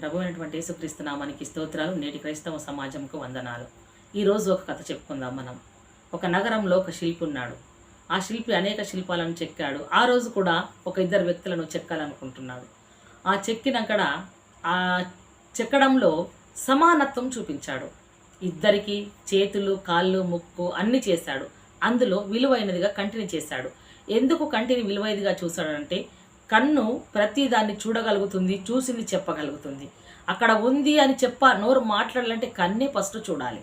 ప్రభు అయినటువంటి యేసుక్రీస్తు నామానికి స్తోత్రాలు నేటి క్రైస్తవ సమాజంకు వందనాలు. ఈరోజు ఒక కథ చెప్పుకుందాం మనం. ఒక నగరంలో ఒక శిల్పి ఉన్నాడు. ఆ శిల్పి అనేక శిల్పాలను చెక్కాడు. ఆ రోజు కూడా ఒక ఇద్దరు వ్యక్తులను చెక్కాలనుకుంటున్నాడు. ఆ చెక్కినక్కడ ఆ చెక్కడంలో సమానత్వం చూపించాడు. ఇద్దరికి చేతులు కాళ్ళు ముక్కు అన్ని చేశాడు. అందులో విలువైనదిగా కంటిని చేశాడు. ఎందుకు కంటిని విలువైనదిగా చూశాడంటే కన్ను ప్రతి దాన్ని చూడగలుగుతుంది చూసింది చెప్పగలుగుతుంది. అక్కడ ఉంది అని చెప్ప నోరు మాట్లాడాలంటే కన్నే ఫస్ట్ చూడాలి.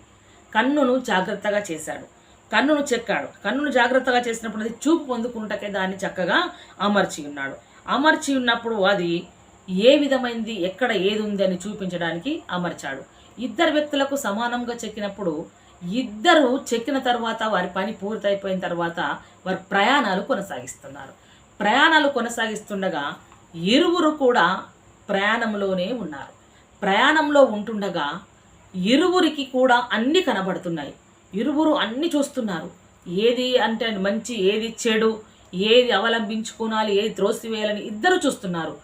కన్నును జాగ్రత్తగా చేశాడు. కన్నును చెక్కాడు. కన్నును జాగ్రత్తగా చేసినప్పుడు అది చూపు పొందుకుంటకే దాన్ని చక్కగా అమర్చి ఉన్నాడు. అమర్చి ఉన్నప్పుడు అది ఏ విధమైంది ఎక్కడ ఏది ఉంది అని చూపించడానికి అమర్చాడు. ఇద్దరు వ్యక్తులకు సమానంగా చెక్కినప్పుడు ఇద్దరు చెక్కిన తర్వాత వారి పని పూర్తయిపోయిన తర్వాత వారి ప్రయాణాలు కొనసాగిస్తున్నారు. ప్రయాణాలు కొనసాగిస్తుండగా ఇరువురు కూడా ప్రయాణంలోనే ఉన్నారు. ప్రయాణంలో ఉంటుండగా ఇరువురికి కూడా అన్ని కనబడుతున్నాయి. ఇరువురు అన్ని చూస్తున్నారు. ఏది అంటే మంచి ఏది చెడు ఏది అవలంబించుకోనాలి ఏది త్రోసివేయాలని ఇద్దరు చూస్తున్నారు.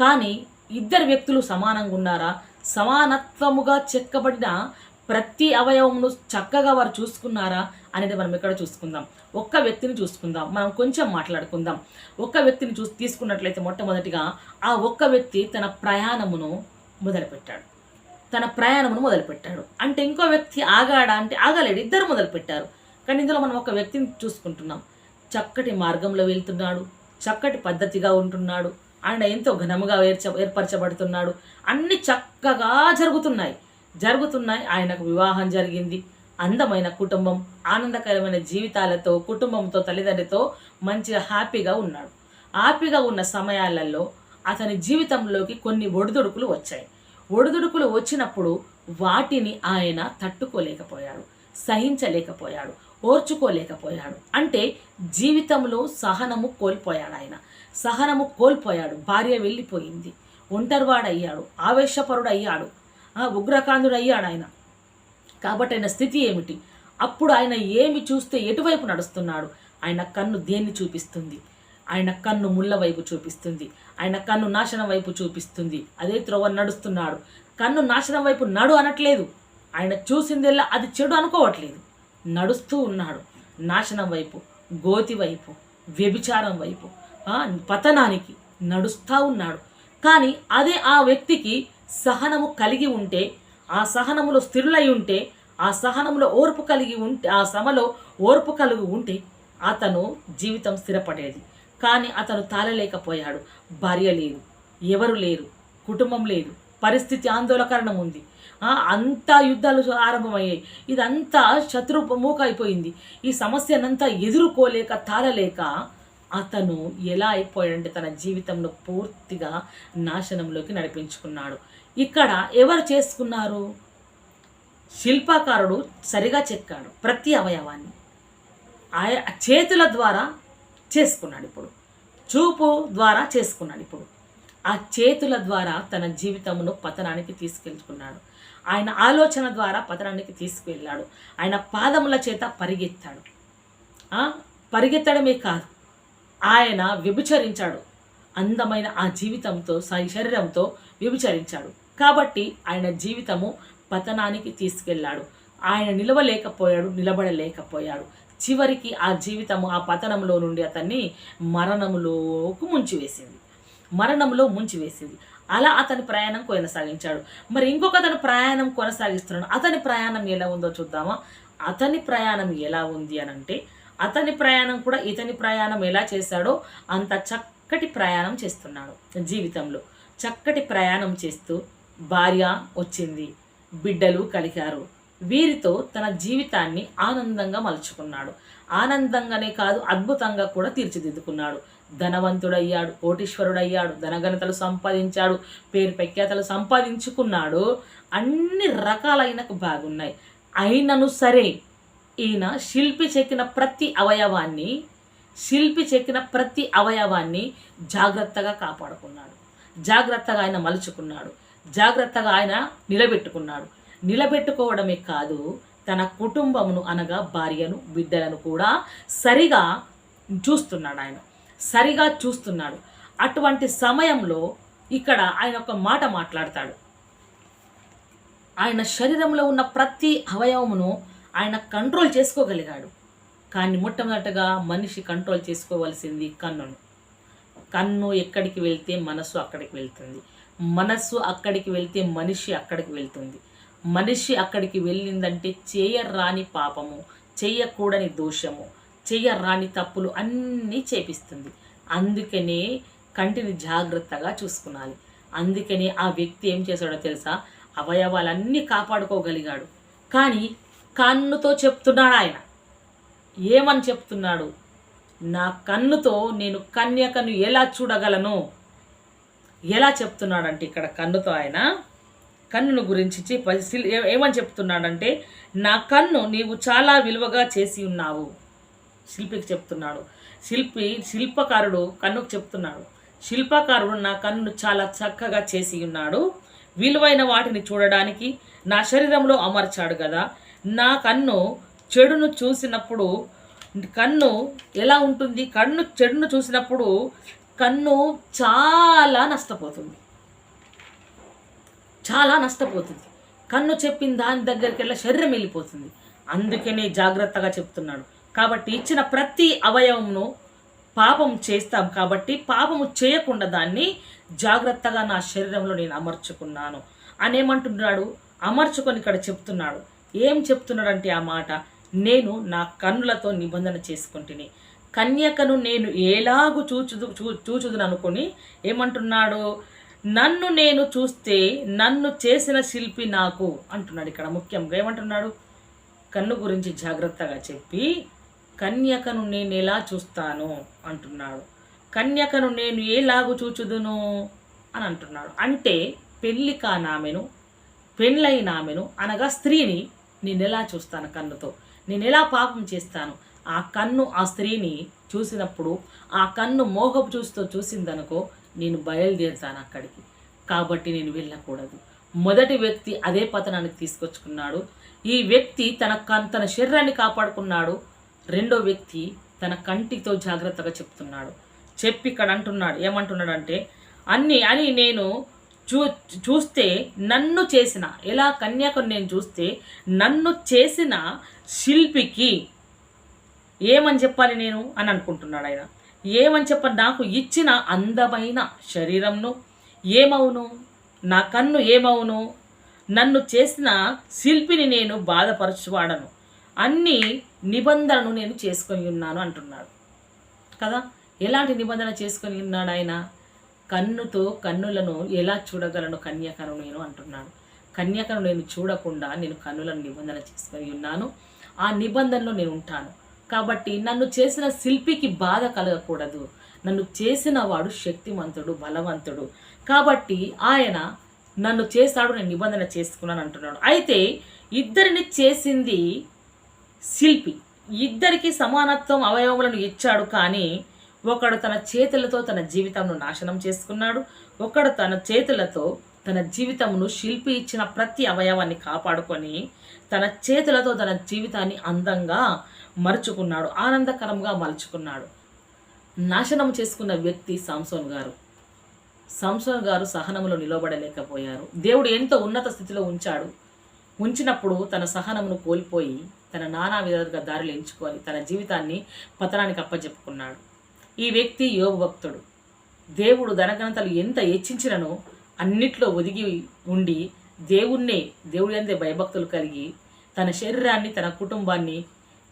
కానీ ఇద్దరు వ్యక్తులు సమానంగా ఉన్నారా? సమానత్వముగా చెక్కబడిన ప్రతి అవయవమును చక్కగా వారు చూసుకున్నారా? అనేది మనం ఇక్కడ చూసుకుందాం. ఒక్క వ్యక్తిని చూసుకుందాం. మనం కొంచెం మాట్లాడుకుందాం. ఒక్క వ్యక్తిని చూ తీసుకున్నట్లయితే మొట్టమొదటిగా ఆ ఒక్క వ్యక్తి తన ప్రయాణమును మొదలుపెట్టాడు. తన ప్రయాణమును మొదలుపెట్టాడు. అంటే ఇంకో వ్యక్తి ఆగాడా అంటే ఆగలేడు. ఇద్దరు మొదలుపెట్టారు. కానీ ఇందులో మనం ఒక వ్యక్తిని చూసుకుంటున్నాం. చక్కటి మార్గంలో వెళ్తున్నాడు. చక్కటి పద్ధతిగా ఉంటున్నాడు. ఆయన ఎంతో ఘనముగా ఏర్చ ఏర్పరచబడుతున్నాడు. అన్ని చక్కగా జరుగుతున్నాయి. జరుగుతున్నాయి. ఆయనకు వివాహం జరిగింది. అందమైన కుటుంబం ఆనందకరమైన జీవితాలతో కుటుంబంతో తల్లిదండ్రితో మంచిగా హ్యాపీగా ఉన్నాడు. హ్యాపీగా ఉన్న సమయాలలో అతని జీవితంలోకి కొన్ని ఒడిదుడుకులు వచ్చాయి. ఒడిదుడుకులు వచ్చినప్పుడు వాటిని ఆయన తట్టుకోలేకపోయాడు సహించలేకపోయాడు ఓర్చుకోలేకపోయాడు. అంటే జీవితంలో సహనము కోల్పోయాడు ఆయన. సహనము కోల్పోయాడు భార్య వెళ్ళిపోయింది ఒంటరివాడయ్యాడు ఆవేశపరుడు అయ్యాడు ఆ, ఉగ్రకాంతుడు అయ్యాడు ఆయన. కాబట్టి ఆయన స్థితి ఏమిటి? అప్పుడు ఆయన ఏమి చూస్తే ఎటువైపు నడుస్తున్నాడు? ఆయన కన్ను దేన్ని చూపిస్తుంది? ఆయన కన్ను ముళ్ళ వైపు చూపిస్తుంది. ఆయన కన్ను నాశనం వైపు చూపిస్తుంది. అదే త్రోవ నడుస్తున్నాడు. కన్ను నాశనం వైపు నడు అనట్లేదు. ఆయన చూసిందెల్లా అది చెడు అనుకోవట్లేదు. నడుస్తూ ఉన్నాడు. నాశనం వైపు గోతి వైపు వ్యభిచారం వైపు పతనానికి నడుస్తూ ఉన్నాడు. కానీ అదే ఆ వ్యక్తికి సహనము కలిగి ఉంటే ఆ సహనములో స్థిరులై ఉంటే ఆ సహనములో ఓర్పు కలిగి ఉంటే ఆ సమలో ఓర్పు కలిగి ఉంటే అతను జీవితం స్థిరపడేది. కానీ అతను తాళలేకపోయాడు. భార్య లేదు ఎవరు లేరు కుటుంబం లేదు పరిస్థితి ఆందోళకరణం ఉంది అంతా యుద్ధాలు ఆరంభమయ్యాయి. ఇదంతా శత్రు అయిపోయింది ఈ సమస్యనంతా ఎదుర్కోలేక తాళలేక అతను ఎలా అయిపోయాడంటే తన జీవితంలో పూర్తిగా నాశనంలోకి నడిపించుకున్నాడు. ఇక్కడ ఎవరు చేసుకున్నారు? శిల్పకారుడు సరిగా చెక్కాడు ప్రతి అవయవాన్ని. ఆయ చేతుల ద్వారా చేసుకున్నాడు ఇప్పుడు. చూపు ద్వారా చేసుకున్నాడు ఇప్పుడు. ఆ చేతుల ద్వారా తన జీవితమును పతనానికి తీసుకెళ్తున్నాడు. ఆయన ఆలోచన ద్వారా పతనానికి తీసుకువెళ్ళాడు ఆయన పాదముల చేత పరిగెత్తాడు. పరిగెత్తడమే కాదు. ఆయన వ్యభిచరించాడు. అందమైన ఆ జీవితంతో శరీరంతో వ్యభిచరించాడు. కాబట్టి ఆయన జీవితము పతనానికి తీసుకెళ్ళాడు. ఆయన నిలవలేకపోయాడు నిలబడలేకపోయాడు. చివరికి ఆ జీవితము ఆ పతనంలో నుండి అతన్ని మరణములోకి ముంచివేసింది. మరణంలో ముంచివేసింది. అలా అతని ప్రయాణం కొనసాగించాడు. మరి ఇంకొక అతని ప్రయాణం కొనసాగిస్తున్నాడు. అతని ప్రయాణం ఎలా ఉందో చూద్దామా? అతని ప్రయాణం ఎలా ఉంది అని అంటే అతని ప్రయాణం కూడా ఇతని ప్రయాణం ఎలా చేశాడో అంత చక్కటి ప్రయాణం చేస్తున్నాడు జీవితంలో. చక్కటి ప్రయాణం చేస్తూ భార్య వచ్చింది. బిడ్డలు కలిగారు. వీరితో తన జీవితాన్ని ఆనందంగా మలుచుకున్నాడు. ఆనందంగానే కాదు అద్భుతంగా కూడా తీర్చిదిద్దుకున్నాడు. ధనవంతుడయ్యాడు కోటీశ్వరుడయ్యాడు ధనఘనతలు సంపాదించాడు పేరు ప్రఖ్యాతలు సంపాదించుకున్నాడు. అన్ని రకాలైన బాగున్నాయి. అయినను సరే ఈయన శిల్పి చెక్కిన ప్రతి అవయవాన్ని శిల్పి చెక్కిన ప్రతి అవయవాన్ని జాగ్రత్తగా కాపాడుకున్నాడు. జాగ్రత్తగా ఆయన మలుచుకున్నాడు. జాగ్రత్తగా ఆయన నిలబెట్టుకున్నాడు. నిలబెట్టుకోవడమే కాదు తన కుటుంబమును అనగా భార్యను బిడ్డలను కూడా సరిగా చూస్తున్నాడు ఆయన. సరిగా చూస్తున్నాడు. అటువంటి సమయంలో ఇక్కడ ఆయన ఒక మాట మాట్లాడతాడు. ఆయన శరీరంలో ఉన్న ప్రతి అవయవమును ఆయన కంట్రోల్ చేసుకోగలిగాడు. కానీ మొట్టమొదటగా మనిషి కంట్రోల్ చేసుకోవలసింది కన్నును. కన్ను ఎక్కడికి వెళ్తే మనసు అక్కడికి వెళ్తుంది. మనస్సు అక్కడికి వెళ్తే మనిషి అక్కడికి వెళ్తుంది. మనిషి అక్కడికి వెళ్ళిందంటే చేయరాని పాపము చేయకూడని దోషము చేయరాని తప్పులు అన్నీ చేపిస్తుంది. అందుకనే కంటిని జాగ్రత్తగా చూసుకునాలి. అందుకనే ఆ వ్యక్తి ఏం చేశాడో తెలుసా? అవయవాలన్నీ కాపాడుకోగలిగాడు. కానీ కన్నుతో చెప్తున్నాడు ఆయన. ఏమని చెప్తున్నాడు? నా కన్నుతో నేను కన్యకను ఎలా చూడగలను? ఎలా చెప్తున్నాడంటే ఇక్కడ కన్నుతో ఆయన కన్నును గురించి చెప్ప శిల్- ఏ- ఏమని చెప్తున్నాడంటే నా కన్ను నీవు చాలా విలువగా చేసి ఉన్నావు. శిల్పికి చెప్తున్నాడు. శిల్పి శిల్పకారుడు కన్నుకు చెప్తున్నాడు. శిల్పకారుడు నా కన్ను చాలా చక్కగా చేసి ఉన్నాడు. విలువైన వాటిని చూడడానికి నా శరీరంలో అమర్చాడు కదా. నా కన్ను చెడును చూసినప్పుడు కన్ను ఎలా ఉంటుంది? కన్ను చెడును చూసినప్పుడు కన్ను చాలా నష్టపోతుంది. చాలా నష్టపోతుంది. కన్ను చెప్పిన దాని దగ్గరికి వెళ్ళి శరీరం వెళ్ళిపోతుంది. అందుకనే జాగ్రత్తగా చెప్తున్నాడు. కాబట్టి ఇచ్చిన ప్రతి అవయవమును పాపం చేస్తాం కాబట్టి పాపము చేయకుండా దాన్ని జాగ్రత్తగా నా శరీరంలో నేను అమర్చుకున్నాను. అని ఏమంటున్నాడు? అమర్చుకొని ఇక్కడ చెప్తున్నాడు. ఏం చెప్తున్నాడంటే ఆ మాట? నేను నా కన్నులతో నిబంధన చేసుకుంటుని. కన్యకను నేను ఎలాగు చూచుదు చూ చూచుదును అనుకుని ఏమంటున్నాడు? నన్ను నేను చూస్తే నన్ను చేసిన శిల్పి నాకు అంటున్నాడు ఇక్కడ ముఖ్యంగా. ఏమంటున్నాడు? కన్ను గురించి జాగ్రత్తగా చెప్పి కన్యకను నేను ఎలా చూస్తాను అంటున్నాడు. కన్యకను నేను ఏలాగు చూచుదును అని అంటున్నాడు. అంటే పెళ్ళి కానామెను పెళ్ళైన ఆమెను అనగా స్త్రీని నేను ఎలా చూస్తాను కన్నుతో? నేను ఎలా పాపం చేస్తాను? ఆ కన్ను ఆ స్త్రీని చూసినప్పుడు ఆ కన్ను మోహపు చూస్తూ చూసిందనుకో నేను బయలుదేరుతాను అక్కడికి. కాబట్టి నేను వెళ్ళకూడదు. మొదటి వ్యక్తి అదే పతనానికి తీసుకొచ్చుకున్నాడు. ఈ వ్యక్తి తన కన్ తన శరీరాన్ని కాపాడుకున్నాడు. రెండో వ్యక్తి తన కంటితో జాగ్రత్తగా చెప్తున్నాడు. చెప్పి ఇక్కడ అంటున్నాడు ఏమంటున్నాడంటే అన్ని అని నేను చూ చూస్తే నన్ను చేసిన ఎలా కన్యాకుని నేను చూస్తే నన్ను చేసిన శిల్పికి ఏమని చెప్పాలి నేను అని అనుకుంటున్నాడు ఆయన. ఏమని చెప్పాలి నాకు ఇచ్చిన అందమైన శరీరంను ఏమవును? నా కన్ను ఏమవును? నన్ను చేసిన శిల్పిని నేను బాధపరచువాడను. అన్ని నిబంధనను నేను చేసుకొని ఉన్నాను అంటున్నాడు. కదా? ఎలాంటి నిబంధన చేసుకొని ఉన్నాడు ఆయన? కన్నుతో కన్నులను ఎలా చూడగలను కన్యకను నేను అంటున్నాడు. కన్యకను నేను చూడకుండా నేను కన్నులను నిబంధన చేసుకొని ఉన్నాను. ఆ నిబంధనలో నేను ఉంటాను. కాబట్టి నన్ను చేసిన శిల్పికి బాధ కలగకూడదు. నన్ను చేసిన వాడు శక్తిమంతుడు బలవంతుడు. కాబట్టి ఆయన నన్ను చేస్తాడు నేను నిబంధన చేసుకున్నాను అంటున్నాడు. అయితే ఇద్దరిని చేసింది శిల్పి. ఇద్దరికి సమానత్వం అవయవములను ఇచ్చాడు కానీ ఒకడు తన చేతులతో తన జీవితంను నాశనం చేసుకున్నాడు. ఒకడు తన చేతులతో తన జీవితమును శిల్పి ఇచ్చిన ప్రతి అవయవాన్ని కాపాడుకొని తన చేతులతో తన జీవితాన్ని అందంగా మరుచుకున్నాడు ఆనందకరంగా మలుచుకున్నాడు. నాశనం చేసుకున్న వ్యక్తి సాంసోన్ గారు. సాంసోన్ గారు సహనములో నిలబడలేకపోయారు. దేవుడు ఎంతో ఉన్నత స్థితిలో ఉంచాడు. ఉంచినప్పుడు తన సహనమును కోల్పోయి తన నానా విధాలుగా దారులు ఎంచుకొని తన జీవితాన్ని పతనానికి అప్పచెప్పుకున్నాడు ఈ వ్యక్తి యోగ భక్తుడు. దేవుడు ధనగణతలు ఎంత హెచ్చించిననో అన్నిట్లో ఒదిగి ఉండి దేవుణ్ణే దేవుడి అందే భయభక్తులు కలిగి తన శరీరాన్ని తన కుటుంబాన్ని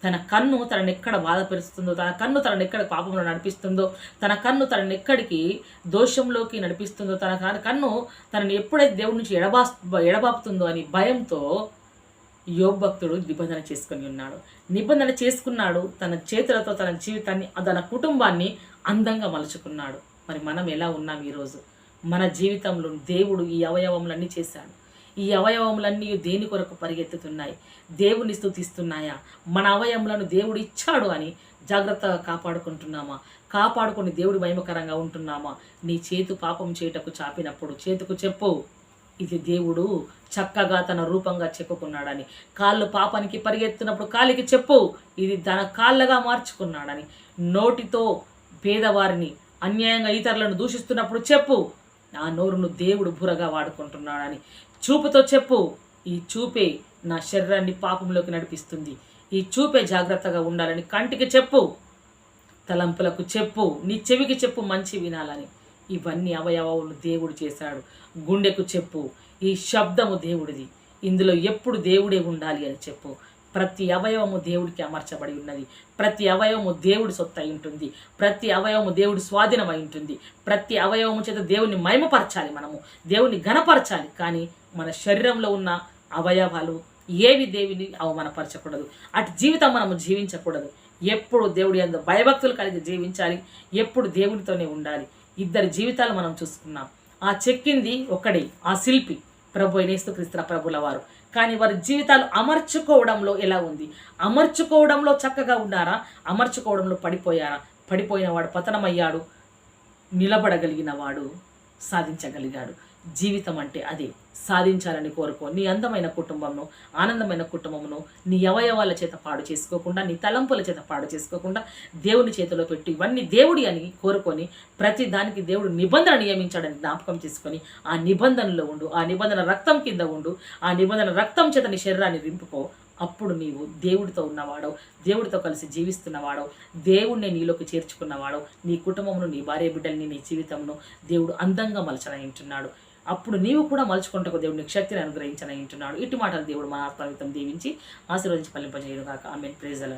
తన కన్ను తనని ఎక్కడ బాధపరుస్తుందో తన కన్ను తనని ఎక్కడ పాపంలో నడిపిస్తుందో తన కన్ను తనని ఎక్కడికి దోషంలోకి నడిపిస్తుందో తన కన్ను తనని ఎప్పుడైతే దేవుడి నుంచి ఎడబా ఎడబాపుతుందో అని భయంతో యోగ భక్తుడు నిబంధన చేసుకుని ఉన్నాడు. నిబంధన చేసుకున్నాడు తన చేతులతో తన జీవితాన్ని తన కుటుంబాన్ని అందంగా మలుచుకున్నాడు. మరి మనం ఎలా ఉన్నాం ఈరోజు? మన జీవితంలో దేవుడు ఈ అవయవములన్నీ చేశాడు. ఈ అవయవములన్నీ దేని కొరకు పరిగెత్తుతున్నాయి? దేవుని స్థుతిస్తున్నాయా? మన అవయవములను దేవుడు ఇచ్చాడు అని జాగ్రత్తగా కాపాడుకుంటున్నామా? కాపాడుకొని దేవుడి భయమకరంగా ఉంటున్నామా? నీ చేతు పాపం చేటకు చాపినప్పుడు చేతుకు చెప్పు. ఇది దేవుడు చక్కగా తన రూపంగా చెప్పుకున్నాడని. కాళ్ళు పాపానికి పరిగెత్తున్నప్పుడు కాలికి చెప్పు. ఇది తన కాళ్ళగా మార్చుకున్నాడని. నోటితో పేదవారిని అన్యాయంగా ఇతరులను దూషిస్తున్నప్పుడు చెప్పు. నా నోరును దేవుడు బురగా వాడుకుంటున్నాడని. చూపుతో చెప్పు ఈ చూపే నా శరీరాన్ని పాపంలోకి నడిపిస్తుంది. ఈ చూపే జాగ్రత్తగా ఉండాలని కంటికి చెప్పు తలంపులకు చెప్పు నీ చెవికి చెప్పు మంచి వినాలని. ఇవన్నీ అవయవాలు దేవుడు చేశాడు. గుండెకు చెప్పు ఈ శబ్దము దేవుడిది. ఇందులో ఎప్పుడు దేవుడే ఉండాలి అని చెప్పు. ప్రతి అవయవము దేవుడికి అమర్చబడి ఉన్నది. ప్రతి అవయవము దేవుడి సొత్తు అయి ఉంటుంది. ప్రతి అవయవము దేవుడి స్వాధీనం అయి ఉంటుంది. ప్రతి అవయవము చేత దేవుని మయమపరచాలి మనము. దేవుని ఘనపరచాలి. కానీ మన శరీరంలో ఉన్న అవయవాలు ఏవి దేవుని అవమానపరచకూడదు. అటు జీవితం మనము జీవించకూడదు. ఎప్పుడు దేవుడి అందు భయభక్తులు కలిగి జీవించాలి. ఎప్పుడు దేవునితోనే ఉండాలి. ఇద్దరి జీవితాలు మనం చూసుకున్నాం. ఆ చెక్కింది ఒకడే ఆ శిల్పి. ప్రభు క్రీస్తుల ప్రభుల వారు కానీ వారి జీవితాలు అమర్చుకోవడంలో ఎలా ఉంది? అమర్చుకోవడంలో చక్కగా ఉన్నారా? అమర్చుకోవడంలో పడిపోయారా? పడిపోయిన వాడు పతనమయ్యాడు నిలబడగలిగిన వాడు సాధించగలిగాడు. జీవితం అంటే అది సాధించాలని కోరుకో. నీ అందమైన కుటుంబంను ఆనందమైన కుటుంబమును నీ అవయవాల చేత పాడు చేసుకోకుండా నీ తలంపుల చేత పాడు చేసుకోకుండా దేవుని చేతిలో పెట్టి. ఇవన్నీ దేవుడి అని కోరుకొని ప్రతి దానికి దేవుడు నిబంధన నియమించాడని జ్ఞాపకం చేసుకొని ఆ నిబంధనలో ఉండు ఆ నిబంధన రక్తం కింద ఉండు ఆ నిబంధన రక్తం చేత నీ శరీరాన్ని రింపుకో. అప్పుడు నీవు దేవుడితో ఉన్నవాడో దేవుడితో కలిసి జీవిస్తున్నవాడో దేవుణ్ణి నీలోకి చేర్చుకున్నవాడో నీ కుటుంబమును నీ భార్య బిడ్డల్ని నీ జీవితంను దేవుడు అందంగా మలచనయింటున్నాడు అప్పుడు నీవు కూడా మలుచుకుంటకు దేవుడు నీకు శక్తిని అనుగ్రహించనయింటున్నాడు ఇటు మాటలు దేవుడు మన ఆత్మవితం దీవించి ఆశీర్వదించి ఫలింపజేయను కాక ఆమె ప్రేజల